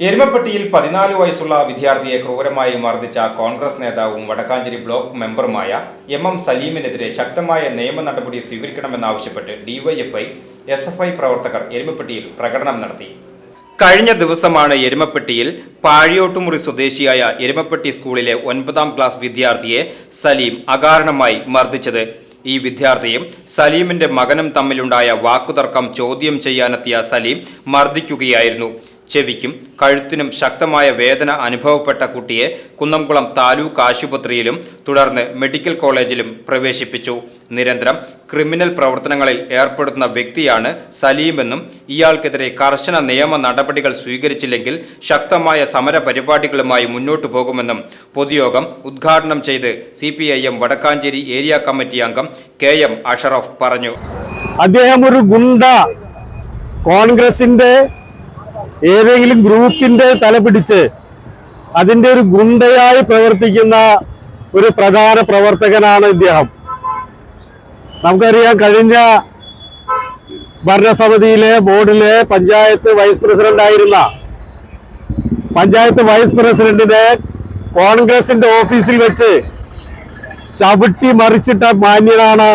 എരുമപ്പെട്ടിയിൽ പതിനാല് വയസ്സുള്ള വിദ്യാർത്ഥിയെ ക്രൂരമായി മർദ്ദിച്ച കോൺഗ്രസ് നേതാവും വടക്കാഞ്ചേരി ബ്ലോക്ക് മെമ്പറുമായ എം എം സലീമിനെതിരെ ശക്തമായ നിയമ നടപടി സ്വീകരിക്കണമെന്നാവശ്യപ്പെട്ട് ഡിവൈഎഫ്ഐ എസ് എഫ് ഐ പ്രവർത്തകർ എരുമപ്പെട്ടിയിൽ പ്രകടനം നടത്തി. കഴിഞ്ഞ ദിവസമാണ് എരുമപ്പെട്ടിയിൽ പാഴിയോട്ടുമുറി സ്വദേശിയായ എരുമപ്പെട്ടി സ്കൂളിലെ ഒൻപതാം ക്ലാസ് വിദ്യാർത്ഥിയെ സലീം അകാരണമായി മർദ്ദിച്ചത്. ഈ വിദ്യാർത്ഥിയും സലീമിന്റെ മകനും തമ്മിലുണ്ടായ വാക്കുതർക്കം ചോദ്യം ചെയ്യാനെത്തിയ സലീം മർദ്ദിക്കുകയായിരുന്നു. ചെവിക്കും കഴുത്തിനും ശക്തമായ വേദന അനുഭവപ്പെട്ട കുട്ടിയെ കുന്നംകുളം താലൂക്ക് ആശുപത്രിയിലും തുടർന്ന് മെഡിക്കൽ കോളേജിലും പ്രവേശിപ്പിച്ചു. നിരന്തരം ക്രിമിനൽ പ്രവർത്തനങ്ങളിൽ ഏർപ്പെടുന്ന വ്യക്തിയാണ് സലീമെന്നും ഇയാൾക്കെതിരെ കർശന നിയമ നടപടികൾ സ്വീകരിച്ചില്ലെങ്കിൽ ശക്തമായ സമര പരിപാടികളുമായി മുന്നോട്ടു പോകുമെന്നും പൊതുയോഗം ഉദ്ഘാടനം ചെയ്ത് സി വടക്കാഞ്ചേരി ഏരിയ കമ്മിറ്റി അംഗം കെ എം അഷറഫ് പറഞ്ഞു. അദ്ദേഹം ഒരു ഗുണ്ട. കോൺഗ്രസിന്റെ ഏതെങ്കിലും ഗ്രൂപ്പിന്റെ തല പിടിച്ച് അതിന്റെ ഒരു ഗുണ്ടയായി പ്രവർത്തിക്കുന്ന ഒരു പ്രധാന പ്രവർത്തകനാണ് ഇദ്ദേഹം. നമുക്കറിയാം കഴിഞ്ഞ ഭരണസമിതിയിലെ ബോർഡിലെ പഞ്ചായത്ത് വൈസ് പ്രസിഡന്റ് ആയിരുന്ന പഞ്ചായത്ത് വൈസ് പ്രസിഡന്റിനെ കോൺഗ്രസിന്റെ ഓഫീസിൽ വെച്ച് ചവിട്ടി മറിച്ചിട്ട മാന്യനാണ്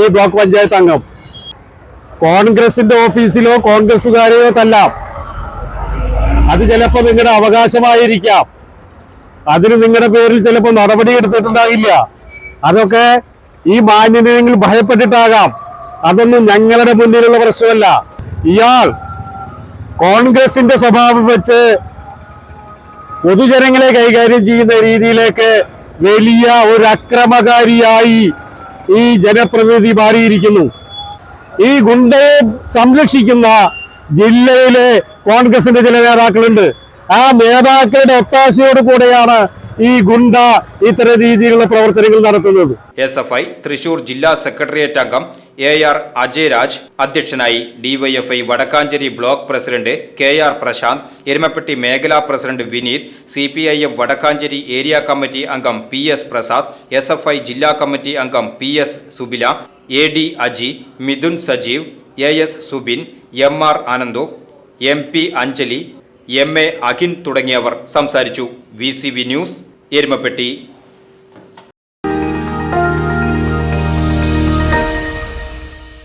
ഈ ബ്ലോക്ക് പഞ്ചായത്ത് അംഗം. കോൺഗ്രസിന്റെ ഓഫീസിലോ കോൺഗ്രസുകാരെയോ തല്ലാം അത് ചിലപ്പോൾ നിങ്ങളുടെ അവകാശമായിരിക്കാം. അതിന് നിങ്ങളുടെ പേരിൽ ചിലപ്പോൾ നടപടി എടുത്തിട്ടുണ്ടാകില്ല. അതൊക്കെ ഈ മാന്യനെങ്കിൽ ഭയപ്പെട്ടിട്ടാകാം. അതൊന്നും ഞങ്ങളുടെ മുന്നിലുള്ള പ്രശ്നമല്ല. ഇയാൾ കോൺഗ്രസിന്റെ സ്വഭാവം വെച്ച് പൊതുജനങ്ങളെ കൈകാര്യം ചെയ്യുന്ന രീതിയിലേക്ക് വലിയ ഒരു അക്രമകാരിയായി ഈ ജനപ്രതിനിധി മാറിയിരിക്കുന്നു. ഈ ഗുണ്ടയെ സംരക്ഷിക്കുന്ന ജില്ലയിലെ കോൺഗ്രസിന്റെ ചില നേതാക്കളുണ്ട്. ആ നേതാക്കളുടെ ഒത്താശയോട് കൂടെയാണ് ഈ ഗുണ്ട ഇത്തരം രീതിയിലുള്ള പ്രവർത്തനങ്ങൾ നടത്തുന്നത്. എസ് എഫ് ഐ തൃശൂർ ജില്ലാ സെക്രട്ടേറിയറ്റ് അംഗം എ ആർ അജയരാജ് അധ്യക്ഷനായി DYFI Vadakkanchery block president K R Prasanth Erumappetty മേഖലാ president Vineeth C P I M Vadakkanchery area committee അംഗം P S Prasad S F I ജില്ലാ കമ്മിറ്റി അംഗം P S Subila A D Aji Midhun Sajeev A S Subin M R Anandu M P Anjali M A Akhin തുടങ്ങിയവർ സംസാരിച്ചു. V news Erumappetty.